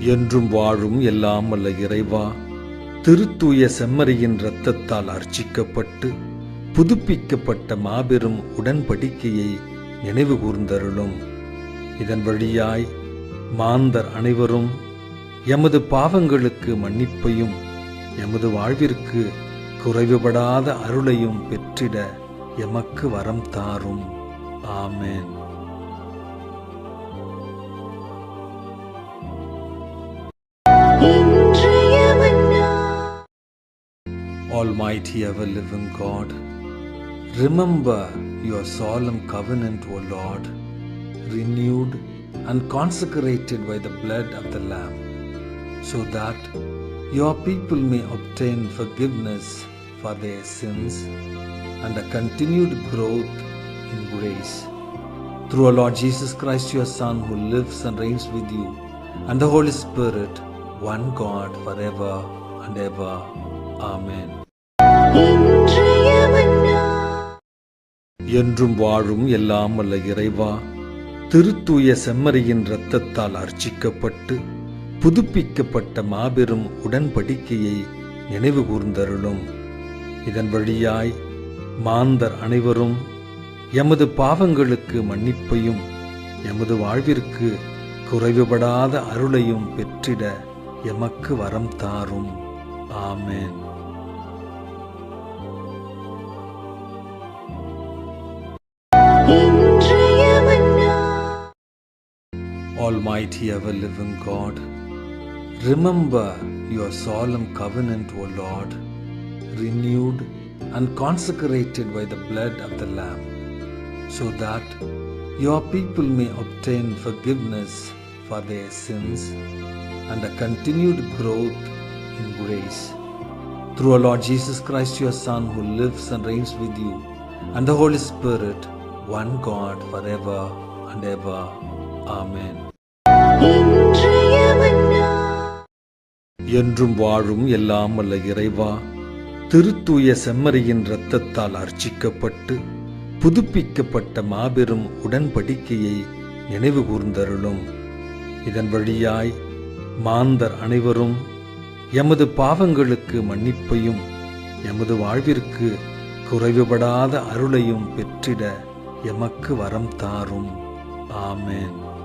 என்றும் வாழும் எல்லாம் அல்ல இறைவா. திருத்தூய செம்மறியின் இரத்தத்தால் அர்ச்சிக்கப்பட்டு புதுப்பிக்கப்பட்ட மாபெரும் உடன்படிக்கையை நினைவு கூர்ந்தருளும். இதன் வழியாய் மாந்தர் அனைவரும் எமது பாவங்களுக்கு மன்னிப்பையும் எமது வாழ்விற்கு குறைவுபடாத அருளையும் பெற்றிட எமக்கு வரம் தாரும். ஆமேன். Almighty ever living God, remember your solemn covenant, O Lord, renewed and consecrated by the blood of the Lamb, so that your people may obtain forgiveness for their sins and a continued growth in grace. Through our Lord Jesus Christ, your Son, who lives and reigns with you, and the Holy Spirit, one God forever and ever. Amen. என்றும் வாழும் எல்லாம் அல்ல இறைவா திருத்தூய செம்மறியின் இரத்தத்தால் அர்ச்சிக்கப்பட்டு புதுப்பிக்கப்பட்ட மாபெரும் உடன்படிக்கையை நினைவு கூர்ந்தருளும். இதன் வழியாய் மாந்தர் அனைவரும் எமது பாவங்களுக்கு மன்னிப்பையும் எமது வாழ்விற்கு குறைவுபடாத அருளையும் பெற்றிட எமக்கு வரம் தாரும். ஆமேன். Almighty ever living God, remember your solemn covenant, O Lord, renewed and consecrated by the blood of the Lamb, so that your people may obtain forgiveness for their sins and a continued growth in grace. Through our Lord Jesus Christ, your Son, who lives and reigns with you, and the Holy Spirit, one God forever and ever. Amen. என்றும் வாழும் எல்லாம் அல்ல இறைவா. திருத்தூய செம்மறியின் இரத்தத்தால் அர்ச்சிக்கப்பட்டு புதுப்பிக்கப்பட்ட மாபெரும் உடன்படிக்கையை நினைவு கூர்ந்தருளும். இதன் வழியாய் மாந்தர் அனைவரும் எமது பாவங்களுக்கு மன்னிப்பையும் எமது வாழ்விற்கு குறைவுபடாத அருளையும் பெற்றிட எமக்கு வரம் தாரும். ஆமேன்.